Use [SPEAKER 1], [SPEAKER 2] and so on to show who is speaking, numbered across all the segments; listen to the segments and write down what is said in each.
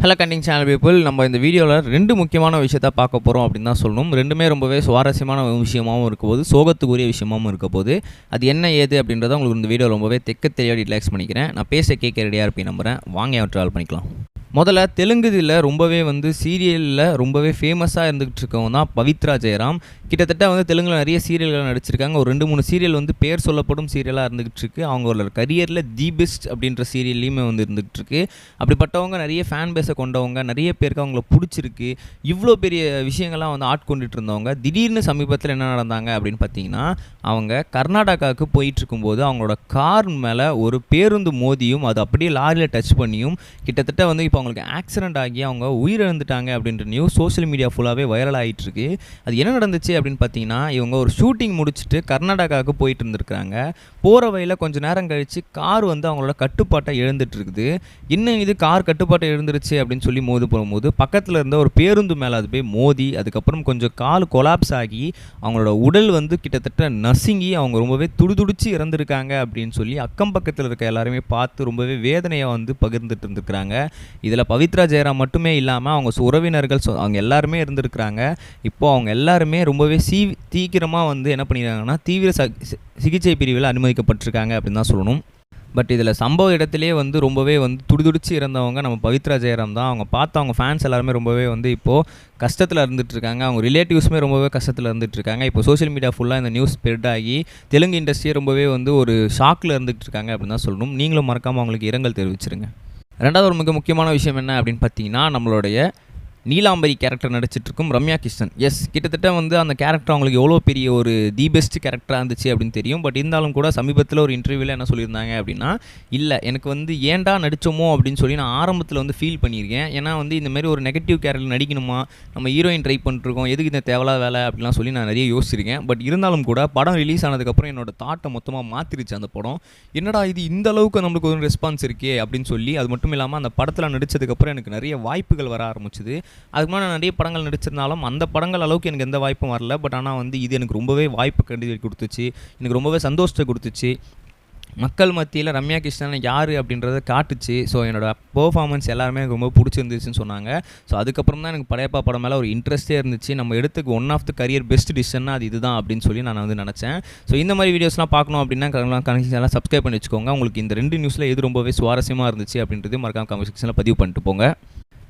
[SPEAKER 1] Hello கண்டிங் channel people நம்ம இந்த வீடியோவில் ரெண்டு முக்கியமான விஷயத்த பார்க்க போகிறோம் அப்படின்னு தான் சொல்லணும். ரெண்டுமே ரொம்பவே சுவாரஸ்யமான விஷயமாகவும் இருக்க போது சோகத்துக்குரிய விஷயமாகவும் இருக்க போது அது என்ன ஏது அப்படின்றத உங்களுக்கு இந்த வீடியோ ரொம்பவே தெக்க தெளிவாக ரிலாக்ஸ் பண்ணிக்கிறேன். நான் பேச கேட்க ரெடியாக இருப்பேன் நம்புகிறேன் வாங்க ட்ராவல் பண்ணிக்கலாம். முதல்ல தெலுங்கு இதில் ரொம்பவே வந்து சீரியலில் ரொம்பவே ஃபேமஸாக இருந்துகிட்டு இருக்கவங்க தான் பவித்ரா ஜெயராம். கிட்டத்தட்ட வந்து தெலுங்கில் நிறைய சீரியல்கள் நடிச்சிருக்காங்க. ஒரு ரெண்டு மூணு சீரியல் வந்து பேர் சொல்லப்படும் சீரியலாக இருந்துகிட்டு இருக்கு அவங்களோட கரியரில் தி பெஸ்ட் அப்படின்ற சீரியல்லையுமே வந்து இருந்துகிட்டு இருக்கு அப்படிப்பட்டவங்க நிறைய ஃபேன் பேஸை கொண்டவங்க நிறைய பேருக்கு அவங்கள பிடிச்சிருக்கு. இவ்வளோ பெரிய விஷயங்கள்லாம் வந்து ஆட்கொண்டுட்டு இருந்தவங்க திடீர்னு சமீபத்தில் என்ன நடந்தாங்க அப்படின்னு பார்த்தீங்கன்னா அவங்க கர்நாடகாவுக்கு போயிட்டு இருக்கும்போது அவங்களோட கார் மேலே ஒரு பேருந்து மோதியும் அது அப்படியே லாரியில் டச் பண்ணியும் கிட்டத்தட்ட வந்து இப்போ அவங்களுக்கு ஆக்சிடென்ட் ஆகி அவங்க உயிரிழந்துட்டாங்க அப்படின்ற நியூஸ் சோஷியல் மீடியா ஃபுல்லாகவே வைரல் ஆகிட்டு இருக்கு அது என்ன நடந்துச்சு அப்படின்னு பார்த்தீங்கன்னா இவங்க ஒரு ஷூட்டிங் முடிச்சுட்டு கர்நாடகாவுக்கு போயிட்டு இருந்திருக்காங்க போகிற வழியில் கொஞ்சம் நேரம் கழித்து கார் வந்து அவங்களோட கட்டுப்பாட்டை எழுந்துட்டு இருக்குது இன்னும் இது கார் கட்டுப்பாட்டை எழுந்துருச்சு அப்படின்னு சொல்லி மோது போகும்போது பக்கத்தில் இருந்த ஒரு பேருந்து மேலே அது போய் மோதி அதுக்கப்புறம் கொஞ்சம் கால் கொலாப்ஸ் ஆகி அவங்களோட உடல் வந்து கிட்டத்தட்ட நசுங்கி அவங்க ரொம்பவே துடிதுடிச்சு இறந்துருக்காங்க அப்படின்னு சொல்லி அக்கம் பக்கத்தில் இருக்க எல்லாருமே பார்த்து ரொம்பவே வேதனையை வந்து பகிர்ந்துட்டு இருந்திருக்கிறாங்க. இதில் இதில் பவித்ரா ஜெயராம் மட்டுமே இல்லாமல் அவங்க உறவினர்கள் சொ- அவங்க எல்லாருமே இருந்திருக்கிறாங்க. இப்போ அவங்க எல்லாருமே ரொம்பவே சீ தீக்கிரமாக வந்து என்ன பண்ணிடுறாங்கன்னா தீவிர ச சிகிச்சை பிரிவில் அனுமதிக்கப்பட்டிருக்காங்க அப்படின்னு தான் சொல்லணும். பட் இதில் சம்பவ இடத்துலேயே வந்து ரொம்பவே வந்து துடிதுடிச்சு இறந்தவங்க நம்ம பவித்ரா ஜெயராம் தான். அவங்க பார்த்து அவங்க ஃபேன்ஸ் எல்லாருமே ரொம்பவே வந்து இப்போது கஷ்டத்தில் இருந்துகிட்ருக்காங்க அவங்க ரிலேட்டிவ்ஸுமே ரொம்பவே கஷ்டத்தில் இருந்துகிட்ருக்காங்க இப்போ சோஷியல் மீடியா ஃபுல்லாக இந்த நியூஸ் ஸ்ப்ரெட் ஆகி தெலுங்கு இண்டஸ்ட்ரியே ரொம்பவே வந்து ஒரு ஷாக்கில் இருந்துகிட்ருக்காங்க அப்படின்னு தான் சொல்லணும். நீங்களும் மறக்காமல் அவங்களுக்கு இரங்கல் தெரிவிச்சிருங்க. ரெண்டாவது ஒரு மிக முக்கியமான விஷயம் என்ன அப்படின்னு பார்த்தீங்கன்னா நம்மளுடைய நீலாம்பரி கேரக்டர் நடிச்சிட்டு இருக்கும் ரம்யா கிருஷ்ணன். எஸ் கிட்டத்தட்ட வந்து அந்த கேரக்டர் அவங்களுக்கு எவ்வளோ பெரிய ஒரு தி பெஸ்ட் கேரக்டராக இருந்துச்சு அப்படின்னு தெரியும். பட் இருந்தாலும் கூட சமீபத்தில் ஒரு இன்டர்வியூவில் என்ன சொல்லியிருந்தாங்க அப்படின்னா இல்லை எனக்கு வந்து ஏன்டா நடிச்சோமோ? அப்படின்னு சொல்லி நான் ஆரம்பத்தில் வந்து ஃபீல் பண்ணியிருக்கேன். ஏன்னா வந்து இந்த மாதிரி ஒரு நெகட்டிவ் கேரக்டர் நடிக்கணுமா? நம்ம ஹீரோயின் ட்ரை பண்ணிருக்கோம் எதுக்கு இந்த தேவையில்லாத வேலை? அப்படிலாம் சொல்லி நான் நிறைய யோசிச்சிருக்கேன். பட் இருந்தாலும் கூட படம் ரிலீஸ் ஆனதுக்கப்புறம் என்னோட தாட்டை மொத்தமாக மாற்றிருச்சு அந்த படம். என்னடா இது இந்த அளவுக்கு நம்மளுக்கு ஒரு ரெஸ்பான்ஸ் இருக்கே? அப்படின்னு சொல்லி அது மட்டும் இல்லாமல் அந்த படத்தில் நடித்ததுக்கப்புறம் எனக்கு நிறைய வாய்ப்புகள் வர ஆரம்பிச்சுது. அதுக்கு முன்னாடி நான் நிறைய படங்கள் நடிச்சிருந்தாலும் அந்த படங்கள் அளவுக்கு எனக்கு எந்த வாய்ப்பும் வரல. பட் ஆனால் வந்து இது எனக்கு ரொம்பவே வாய்ப்பு கண்டு கொடுத்துச்சு. எனக்கு ரொம்பவே சந்தோஷத்தை கொடுத்துச்சு. மக்கள் மத்தியில் ரம்யா கிருஷ்ணன் யார் அப்படின்றத காட்டுச்சு. ஸோ என்னோட பெர்ஃபார்மன்ஸ் எல்லாருமே எனக்கு ரொம்ப பிடிச்சிருந்துச்சுன்னு சொன்னாங்க. ஸோ அதுக்கப்புறம் தான் எனக்கு படையப்பா படம் மேலே ஒரு இன்ட்ரெஸ்ட்டே இருந்துச்சு. நம்ம எடுத்துக்கு one of the career best டிசிஷன்னா அது இதுதான் அப்படின்னு சொல்லி நான் வந்து நினச்சேன். ஸோ இந்த மாதிரி வீடியோஸ்லாம் பார்க்கணும் அப்படின்னா கனெக்ஷன் எல்லாம் சப்ஸ்கிரைப் பண்ணி வச்சுக்கோங்க. உங்களுக்கு இந்த ரெண்டு நியூஸில் எது ரொம்பவே சுவாரஸ்யமாக இருந்துச்சு அப்படின்றது மறக்காம கமெண்ட் செக்ஷனில் பதிவு பண்ணிட்டு போங்க.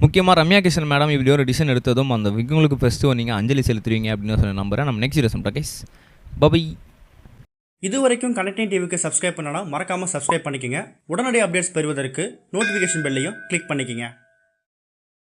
[SPEAKER 1] முக்கியமாக ரம்யா கிருஷ்ணன் மேடம் இப்படி ஒரு டிசைன் எடுத்ததும் அந்த விங்களுக்கு ஃபஸ்ட்டு நீங்கள் அஞ்சலி செலுத்துவீங்க அப்படின்னு சொல்லி நம்புறேன். நம்ம நெக்ஸ்ட் வீடியோ கைஸ் பபை
[SPEAKER 2] இது வரைக்கும் கனெக்டிங் டிவிக்கு சப்ஸ்கிரைப் பண்ணனா மறக்காமல் சப்ஸ்கிரைப் பண்ணிக்கங்க. உடனடி அப்டேட்ஸ் பெறுவதற்கு நோட்டிஃபிகேஷன் பெல்லையும் கிளிக் பண்ணிக்கங்க.